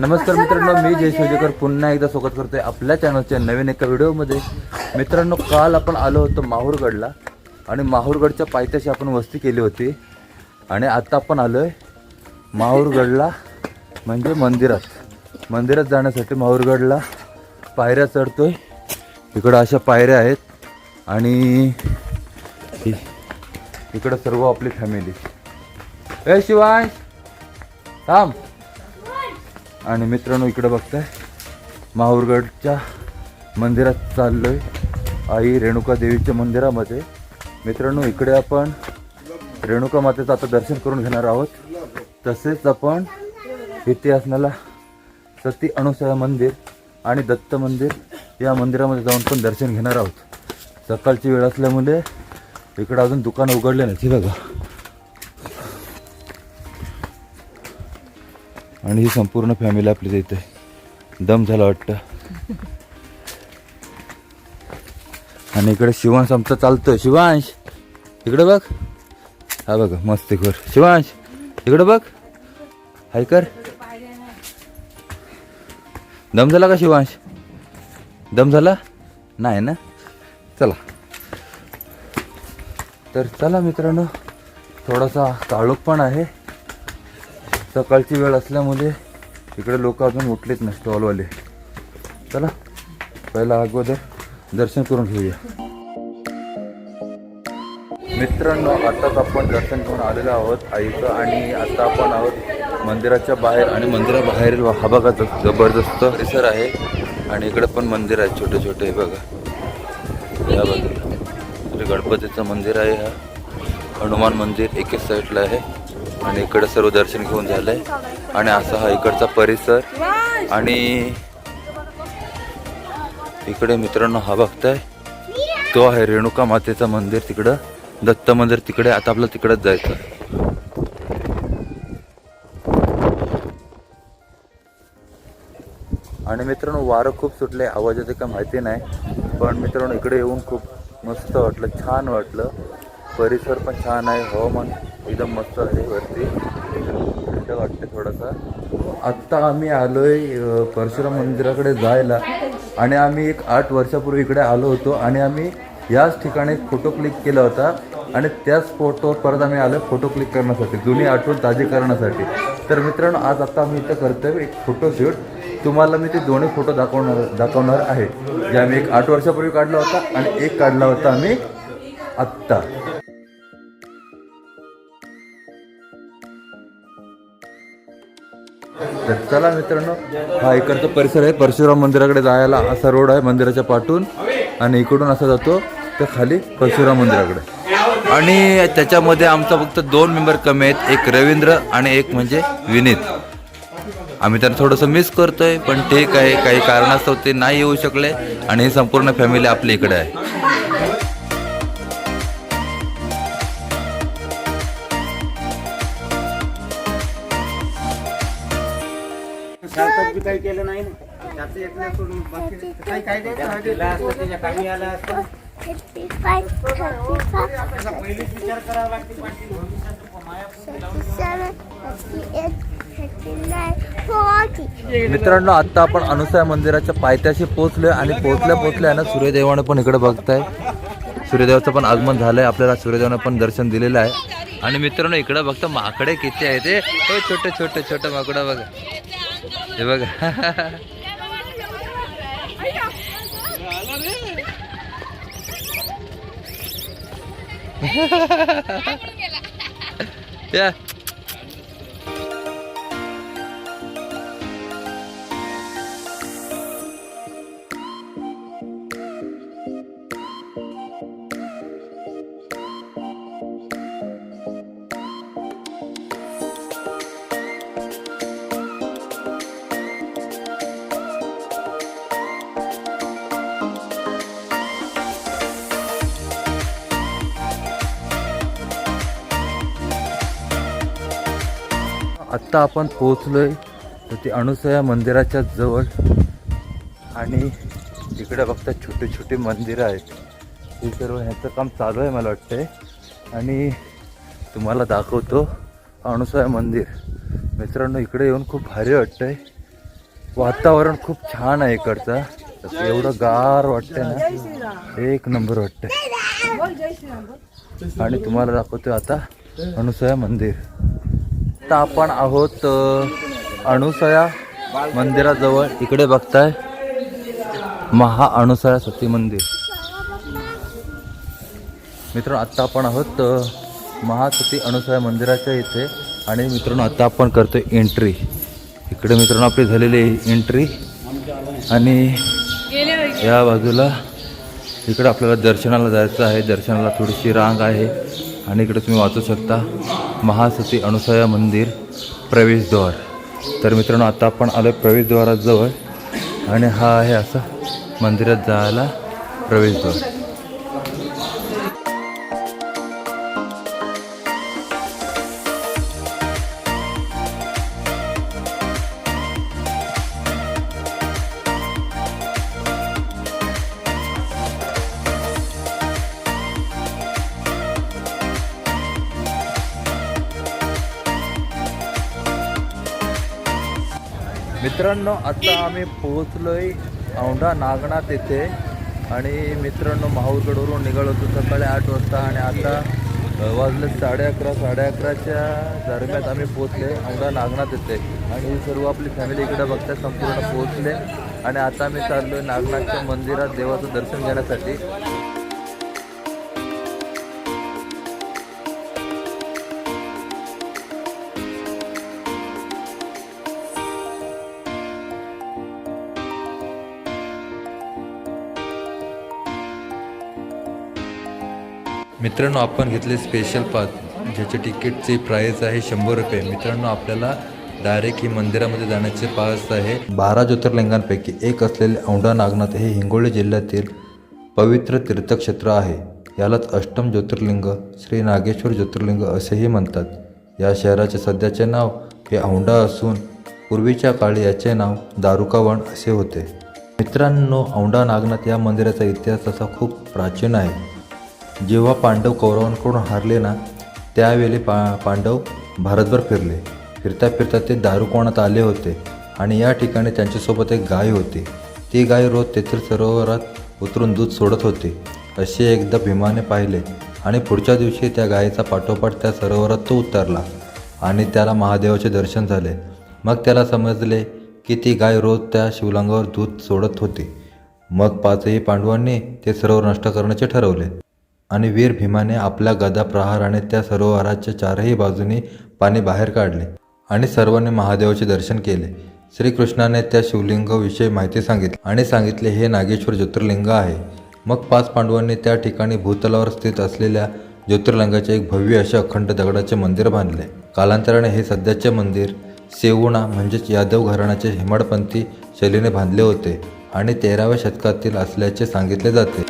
नमस्कार मित्रांनो मी जय शिवजेकर पुन्हा एकदा स्वागत करतोय आपल्या चॅनलच्या नवीन एका व्हिडिओमध्ये. मित्रांनो काल आपण आलो होतो माहूरगडला आणि माहूरगडच्या पायथ्याशी आपण वस्ती केली होती. आणि आता आपण आलोय माहूरगडला म्हणजे मंदिरात. मंदिरात जाण्यासाठी माहूरगडला पायऱ्या चढतोय. इकडं अशा पायऱ्या आहेत आणि इकडं सर्व आपली फॅमिली ए शिवाय थांब. आणि मित्रांनो इकडं बघताय माहूरगडच्या मंदिरात चाललोय. आई रेणुका देवीच्या मंदिरामध्ये. मित्रांनो इकडे आपण रेणुका मातेचं आता दर्शन करून घेणार आहोत. तसेच आपण इथे असणारा सती अणुसया मंदिर आणि दत्त मंदिर या मंदिरामध्ये जाऊन पण दर्शन घेणार आहोत. सकाळची वेळ असल्यामुळे इकडं अजून दुकान उघडले नाही बघा. आणि ही संपूर्ण फॅमिली आपली इथे दम झाला वाटतं. आणि इकडे शिवांश आमचा चालतं शिवांश इकडे बघ. हा बघ मस्त कर शिवांश इकडे बघ. हाय कर. दम झाला का शिवांश? दम झाला? नाही ना? चला. तर चला मित्रांनो थोडासा काळोख पण आहे. सकाळची वेळ असल्यामुळे इकडे लोक अजून उठलेच नाही स्टॉलवाले चला पहिला अगोदर दर्शन करून घेऊया. मित्रांनो आताच आपण दर्शन करून आलेलो आहोत आईचं आणि आता आपण आहोत मंदिराच्या बाहेर आणि मंदिराबाहेर हा बघा जबरदस्त परिसर आहे आणि इकडे पण मंदिर आहे छोटे छोटे हे बघा. या बाजूला. गणपतीचं मंदिर आहे हा. हनुमान मंदिर एकेच साईडला आहे. आणि इकडं सर्व दर्शन घेऊन झालंय. आणि असा हा इकडचा परिसर. आणि इकडे मित्रांनो हा बघताय. तो आहे रेणुका मातेचं मंदिर तिकडं. दत्त मंदिर तिकडे आता आपलं तिकडंच जायचं. आणि मित्रांनो वारं खूप सुटले आवाजाचं काय माहिती नाही. पण मित्रांनो इकडे येऊन खूप मस्त वाटलं छान वाटलं. परिसर पण छान आहे हवामान एकदम मस्त आहे वरती. थंड वाटते थोडासा. आत्ता आम्ही आलोय आहे परशुराम मंदिराकडे जायला. आणि आम्ही एक आठ वर्षापूर्वी इकडे आलो होतो आणि आम्ही याच ठिकाणी फोटो क्लिक केला होता. आणि त्याच फोटोवर परत आम्ही आलो फोटो क्लिक करण्यासाठी जुनी आठवण ताजी करण्यासाठी. तर मित्रांनो आज आता आम्ही इथं करतोय एक फोटोशूट तुम्हाला मी ते दोन्ही फोटो दाखवणार दाखवणार आहे. जे आम्ही एक आठ वर्षापूर्वी काढला होता आणि एक काढला होता आम्ही आत्ता. तर चला मित्रांनो हा इकडचा परिसर आहे. परशुराम मंदिराकडे जायला असा रोड आहे मंदिराच्या पाठून. आणि इकडून असा जातो तर खाली परशुराम मंदिराकडे. आणि त्याच्यामध्ये आमचा फक्त दोन मेंबर कमी आहेत. एक रवींद्र आणि एक म्हणजे विनीत. आम्ही त्यांना थोडंसं मिस करतोय पण ठीक आहे. काही कारणास्तव ते नाही येऊ शकले. आणि ही संपूर्ण फॅमिली आपल्या इकडे आहे. शाळेत बी काही केलं नाही ना. त्याचं एक नाही सोडून बाकी काही काय द्यायचं दिलं असतं त्याच्या कामी आलं असतं. Thirty-five, thirty-five, त्याचा पहिलेच विचार करावा लागते पाटील भविष्याचं माया thirty-seven, thirty-eight, thirty-nine, forty. मित्रांनो आता आपण अनुसया मंदिराच्या पायथ्याशी पोहोचलोय आणि पोहोचल्या पोहोचल्या ना सूर्यदेवानं पण इकडे बघताय. सूर्यदेवाचं पण आगमन झालंय. आपल्याला सूर्यदेवानं पण दर्शन दिलेलं आहे. आणि मित्रांनो इकडे बघता माकडे किती आहे ते हो छोटे छोटे छोटे माकडं बघा. हे बघा. या. आत्ता आपण पोहोचलोय तर ते अणुसया मंदिराच्या जवळ. आणि इकडे बघता छोटे छोटे मंदिरं आहेत. हे सर्व ह्याचं काम चालू आहे मला वाटतंय. आणि तुम्हाला दाखवतो अणुसया मंदिर. मित्रांनो इकडे येऊन खूप भारी वाटतंय. वातावरण खूप छान आहे इकडचं. एवढं गार वाटतंय ना. एक नंबर वाटतंय. आणि तुम्हाला दाखवतोय आता अनुसया मंदिर. आता आपण आहोत अणुसया मंदिराजवळ. इकडे बघताय महा अणुसया सती मंदिर. मित्रांनो आत्ता आपण आहोत महासती अणुसया मंदिराच्या इथे. आणि मित्रांनो आता आपण करतोय एंट्री इकडे मित्रांनो आपली झालेली एंट्री आणि या बाजूला इकडे आपल्याला दर्शनाला जायचं आहे. दर्शनाला थोडीशी रांग आहे. आणि इकडे तुम्ही वाचू शकता. महासती अनुसया मंदिर प्रवेशद्वार. तर मित्रांनो आता आपण आलो प्रवेशद्वाराजवळ आणि हा आहे असा मंदिरात जायला प्रवेशद्वार. मित्रांनो आता आम्ही पोहोचलोय औंढा नागनाथ येथे आणि मित्रांनो माहूरगडवरून निघालो होतो सकाळी आठ वाजता. आणि आता वाजले साडे अकरा साडे अकराच्या दरम्यान आम्ही पोहोचले औंढा नागनाथ येथे आणि सर्व आपली फॅमिली इकडे बघता संपूर्ण पोहोचले. आणि आता आम्ही चाललोय नागनाथच्या मंदिरात देवाचं दर्शन घेण्यासाठी. मित्रांनो आपण घेतले स्पेशल पास ज्याचे तिकीटची प्राईस आहे शंभर रुपये. मित्रांनो आपल्याला डायरेक्ट ही मंदिरामध्ये जाण्याचे पास आहे. बारा ज्योतिर्लिंगांपैकी एक असलेले औंढा नागनाथ हे हिंगोली जिल्ह्यातील पवित्र तीर्थक्षेत्र आहे. यालाच अष्टम ज्योतिर्लिंग श्री नागेश्वर ज्योतिर्लिंग असेही म्हणतात. या शहराचे सध्याचे नाव हे औंढा असून पूर्वीच्या काळी याचे नाव दारुकावण असे होते. मित्रांनो औंढा नागनाथ या मंदिराचा इतिहास असा खूप प्राचीन आहे. जेव्हा पांडव कौरवांकडून हारले ना त्यावेळी पा पांडव भारतभर फिरले. फिरता फिरता ते दारुकोणात आले होते आणि या ठिकाणी त्यांच्यासोबत एक गाय होती. ती गाय रोज तेथील सरोवरात उतरून दूध सोडत होती. असे एकदा भीमाने पाहिले आणि पुढच्या दिवशी त्या गायीचा पाठोपाठ त्या सरोवरात तो उतरला आणि त्याला महादेवाचे दर्शन झाले. मग त्याला समजले की ती गाय रोज त्या शिवलिंगावर दूध सोडत होती. मग पाचही पांडवांनी ते सरोवर नष्ट करण्याचे ठरवले. आणि वीर भीमाने आपल्या गदा प्रहाराने त्या सरोवराच्या चारही बाजूनी पाणी बाहेर काढले आणि सर्वांनी महादेवाचे दर्शन केले. श्रीकृष्णाने त्या शिवलिंगाविषयी माहिती सांगितली आणि सांगितले हे नागेश्वर ज्योतिर्लिंग आहे. मग पाच पांडवांनी त्या ठिकाणी भूतलावर स्थित असलेल्या ज्योतिर्लिंगाचे एक भव्य असे अखंड दगडाचे मंदिर बांधले. कालांतराने हे सध्याचे मंदिर सेवुणा म्हणजेच यादव घराण्याचे हेमाडपंथी शैलीने बांधले होते आणि तेराव्या शतकातील असल्याचे सांगितले जाते.